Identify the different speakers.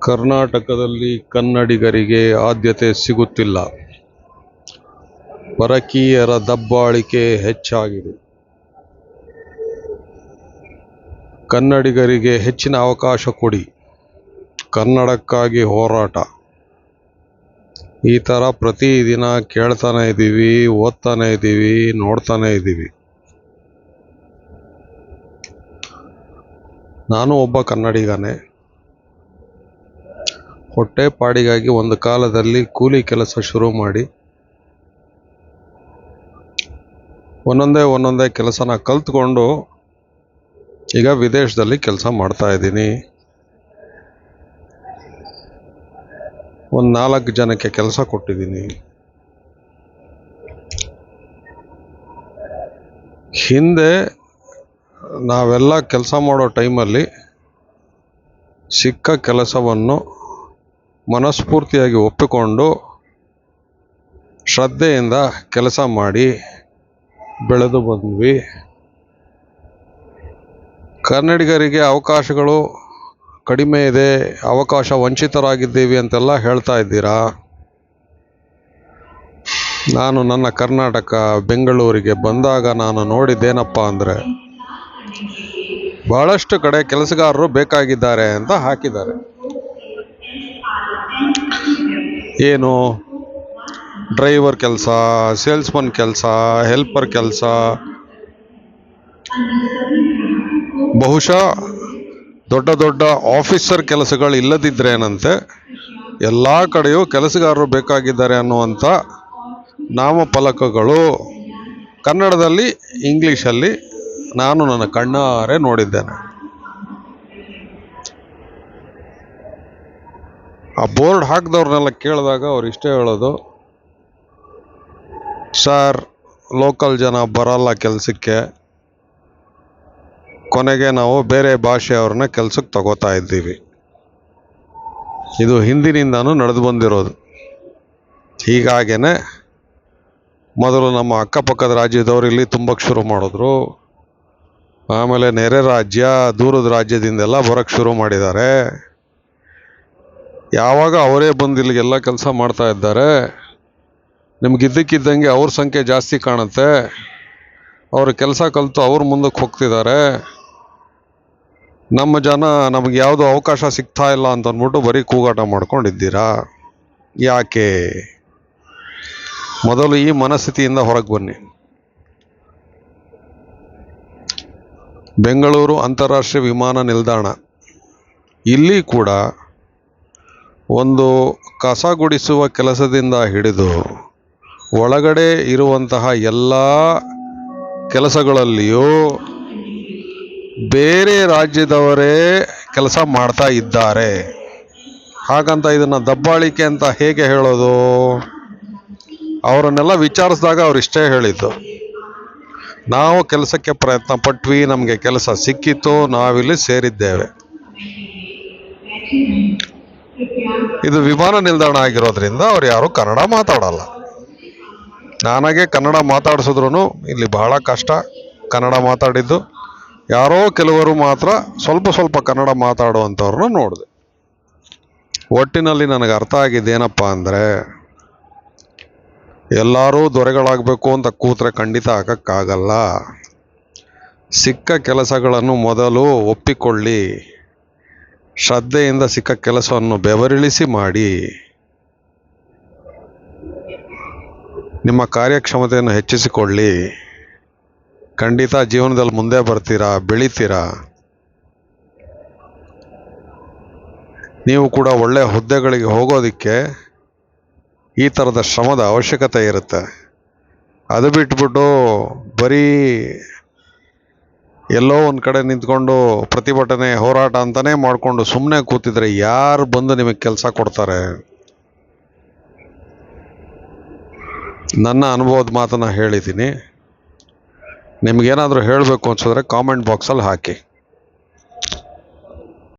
Speaker 1: ಕರ್ನಾಟಕದಲ್ಲಿ ಕನ್ನಡಿಗರಿಗೆ ಆದ್ಯತೆ ಸಿಗುತ್ತಿಲ್ಲ. ಪರಕೀಯರ ದಬ್ಬಾಳಿಕೆ ಹೆಚ್ಚಾಗಿದೆ. ಕನ್ನಡಿಗರಿಗೆ ಹೆಚ್ಚಿನ ಅವಕಾಶ ಕೊಡಿ. ಕನ್ನಡಕ್ಕಾಗಿ ಹೋರಾಟ. ಈ ಥರ ಪ್ರತಿದಿನ ಕೇಳ್ತಾನೆ ಇದ್ದೀವಿ, ಓದ್ತಾನೆ ಇದ್ದೀವಿ, ನೋಡ್ತಾನೆ ಇದ್ದೀವಿ. ನಾನು ಒಬ್ಬ ಕನ್ನಡಿಗನೇ. ಹೊಟ್ಟೆಪಾಡಿಗಾಗಿ ಒಂದು ಕಾಲದಲ್ಲಿ ಕೂಲಿ ಕೆಲಸ ಶುರು ಮಾಡಿ, ಒಂದೊಂದೇ ಒಂದೊಂದೇ ಕೆಲಸನ ಕಲ್ತ್ಕೊಂಡು ಈಗ ವಿದೇಶದಲ್ಲಿ ಕೆಲಸ ಮಾಡ್ತಾ ಇದ್ದೀನಿ. ಒಂದು ನಾಲ್ಕು ಜನಕ್ಕೆ ಕೆಲಸ ಕೊಟ್ಟಿದ್ದೀನಿ. ಹಿಂದೆ ನಾವೆಲ್ಲ ಕೆಲಸ ಮಾಡೋ ಟೈಮಲ್ಲಿ ಸಿಕ್ಕ ಕೆಲಸವನ್ನು ಮನಸ್ಫೂರ್ತಿಯಾಗಿ ಒಪ್ಪಿಕೊಂಡು ಶ್ರದ್ಧೆಯಿಂದ ಕೆಲಸ ಮಾಡಿ ಬೆಳೆದು ಬಂದ್ವಿ. ಕನ್ನಡಿಗರಿಗೆ ಅವಕಾಶಗಳು ಕಡಿಮೆ ಇದೆ, ಅವಕಾಶ ವಂಚಿತರಾಗಿದ್ದೀವಿ ಅಂತೆಲ್ಲ ಹೇಳ್ತಾ ಇದ್ದೀರಾ? ನಾನು ನನ್ನ ಕರ್ನಾಟಕ ಬೆಂಗಳೂರಿಗೆ ಬಂದಾಗ ನಾನು ನೋಡಿದ್ದೇನಪ್ಪ ಅಂದರೆ ಬಹಳಷ್ಟು ಕಡೆ ಕೆಲಸಗಾರರು ಬೇಕಾಗಿದ್ದಾರೆ ಅಂತ ಹಾಕಿದ್ದಾರೆ. ಏನು ಡ್ರೈವರ್ ಕೆಲಸ ಸೇಲ್ಸ್ಮನ್ ಕೆಲಸ ಹೆಲ್ಪರ್ ಕೆಲಸ. ಬಹುಶಃ ದೊಡ್ಡ ದೊಡ್ಡ ಆಫೀಸರ್ ಕೆಲಸಗಳು ಇಲ್ಲದಿದ್ರೇನಂತೆ ಎಲ್ಲ ಕಡೆಯೂ ಕೆಲಸಗಾರರು ಬೇಕಾಗಿದ್ದಾರೆ ಅನ್ನುವಂಥ ನಾಮಫಲಕಗಳು ಕನ್ನಡದಲ್ಲಿ, ಇಂಗ್ಲೀಷಲ್ಲಿ ನಾನು ನನ್ನ ಕಣ್ಣಾರೆ ನೋಡಿದ್ದೇನೆ. ಆ ಬೋರ್ಡ್ ಹಾಕಿದವ್ರನ್ನೆಲ್ಲ ಕೇಳಿದಾಗ ಅವ್ರು ಇಷ್ಟೇ ಹೇಳೋದು, ಸರ್, ಲೋಕಲ್ ಜನ ಬರಲ್ಲ ಕೆಲಸಕ್ಕೆ. ಕೊನೆಗೆ ನಾವು ಬೇರೆ ಭಾಷೆಯವ್ರನ್ನ ಕೆಲಸಕ್ಕೆ ತಗೋತಾ ಇದ್ದೀವಿ. ಇದು ಹಿಂದಿನಿಂದನೂ ನಡೆದು ಬಂದಿರೋದು. ಹೀಗಾಗೇ ಮೊದಲು ನಮ್ಮ ಅಕ್ಕಪಕ್ಕದ ರಾಜ್ಯದವರು ಇಲ್ಲಿ ತುಂಬಕ್ಕೆ ಶುರು ಮಾಡಿದ್ರು. ಆಮೇಲೆ ನೆರೆ ರಾಜ್ಯ, ದೂರದ ರಾಜ್ಯದಿಂದೆಲ್ಲ ಬರೋಕ್ಕೆ ಶುರು ಮಾಡಿದ್ದಾರೆ. ಯಾವಾಗ ಅವರೇ ಬಂದು ಇಲ್ಲಿಗೆಲ್ಲ ಕೆಲಸ ಮಾಡ್ತಾ ಇದ್ದಾರೆ ನಿಮ್ಗೆ ಇದ್ದಕ್ಕಿದ್ದಂಗೆ ಅವ್ರ ಸಂಖ್ಯೆ ಜಾಸ್ತಿ ಕಾಣುತ್ತೆ, ಅವರು ಕೆಲಸ ಕಲಿತು ಅವ್ರ ಮುಂದಕ್ಕೆ ಹೋಗ್ತಿದ್ದಾರೆ. ನಮ್ಮ ಜನ ನಮಗೆ ಯಾವುದು ಅವಕಾಶ ಸಿಗ್ತಾ ಇಲ್ಲ ಅಂತ ಅಂದ್ಬಿಟ್ಟು ಬರೀ ಕೂಗಾಟ ಮಾಡ್ಕೊಂಡಿದ್ದೀರಾ? ಯಾಕೆ? ಮೊದಲು ಈ ಮನಸ್ಥಿತಿಯಿಂದ ಹೊರಗೆ ಬನ್ನಿ. ಬೆಂಗಳೂರು ಅಂತಾರಾಷ್ಟ್ರೀಯ ವಿಮಾನ ನಿಲ್ದಾಣ, ಇಲ್ಲಿ ಕೂಡ ಒಂದು ಕಸ ಗುಡಿಸುವ ಕೆಲಸದಿಂದ ಹಿಡಿದು ಒಳಗಡೆ ಇರುವಂತಹ ಎಲ್ಲ ಕೆಲಸಗಳಲ್ಲಿಯೂ ಬೇರೆ ರಾಜ್ಯದವರೇ ಕೆಲಸ ಮಾಡ್ತಾ ಇದ್ದಾರೆ. ಹಾಗಂತ ಇದನ್ನು ದಬ್ಬಾಳಿಕೆ ಅಂತ ಹೇಗೆ ಹೇಳೋದು? ಅವರನ್ನೆಲ್ಲ ವಿಚಾರಿಸಿದಾಗ ಅವರಿಷ್ಟೇ ಹೇಳಿದ್ದು. ನಾವು ಕೆಲಸಕ್ಕೆ ಪ್ರಯತ್ನ ಪಟ್ವಿ, ನಮಗೆ ಕೆಲಸ ಸಿಕ್ಕಿತ್ತು, ನಾವಿಲ್ಲಿ ಸೇರಿದ್ದೇವೆ. ಇದು ವಿಮಾನ ನಿಲ್ದಾಣ ಆಗಿರೋದ್ರಿಂದ ಅವ್ರು ಯಾರು ಕನ್ನಡ ಮಾತಾಡಲ್ಲ. ನನಗೆ ಕನ್ನಡ ಮಾತಾಡಿಸಿದ್ರು ಇಲ್ಲಿ ಬಹಳ ಕಷ್ಟ ಕನ್ನಡ ಮಾತಾಡಿದ್ದು. ಯಾರೋ ಕೆಲವರು ಮಾತ್ರ ಸ್ವಲ್ಪ ಸ್ವಲ್ಪ ಕನ್ನಡ ಮಾತಾಡುವಂಥವ್ರನ್ನ ನೋಡಿದೆ. ಒಟ್ಟಿನಲ್ಲಿ ನನಗೆ ಅರ್ಥ ಆಗಿದ್ದೇನಪ್ಪ ಅಂದರೆ, ಎಲ್ಲರೂ ದೊರೆಗಳಾಗಬೇಕು ಅಂತ ಕೂತ್ರೆ ಖಂಡಿತ ಹಾಕೋಕ್ಕಾಗಲ್ಲ ಸಿಕ್ಕ ಕೆಲಸಗಳನ್ನು ಮೊದಲು ಒಪ್ಪಿಕೊಳ್ಳಿ. ಶ್ರದ್ಧೆಯಿಂದ ಸಿಕ್ಕ ಕೆಲಸವನ್ನು ಬೆವರಿಳಿಸಿ ಮಾಡಿ. ನಿಮ್ಮ ಕಾರ್ಯಕ್ಷಮತೆಯನ್ನು ಹೆಚ್ಚಿಸಿಕೊಳ್ಳಿ. ಖಂಡಿತ ಜೀವನದಲ್ಲಿ ಮುಂದೆ ಬರ್ತೀರಾ, ಬೆಳಿತೀರಾ? ನೀವು ಕೂಡ ಒಳ್ಳೆಯ ಹುದ್ದೆಗಳಿಗೆ ಹೋಗೋದಕ್ಕೆ ಈ ಥರದ ಶ್ರಮದ ಅವಶ್ಯಕತೆ ಇರುತ್ತೆ. ಅದು ಬಿಟ್ಬಿಟ್ಟು ಬರೀ ಎಲ್ಲೋ ಒಂದು ಕಡೆ ನಿಂತ್ಕೊಂಡು ಪ್ರತಿಭಟನೆ, ಹೋರಾಟ ಅಂತಲೇ ಮಾಡಿಕೊಂಡು ಸುಮ್ಮನೆ ಕೂತಿದ್ರೆ ಯಾರು ಬಂದು ನಿಮಗೆ ಕೆಲಸ ಕೊಡ್ತಾರೆ? ನನ್ನ ಅನುಭವದ ಮಾತನ್ನು ಹೇಳಿದ್ದೀನಿ ನಿಮಗೇನಾದರೂ ಹೇಳಬೇಕು ಅನ್ಸಿದ್ರೆ ಕಾಮೆಂಟ್ ಬಾಕ್ಸಲ್ಲಿ ಹಾಕಿ.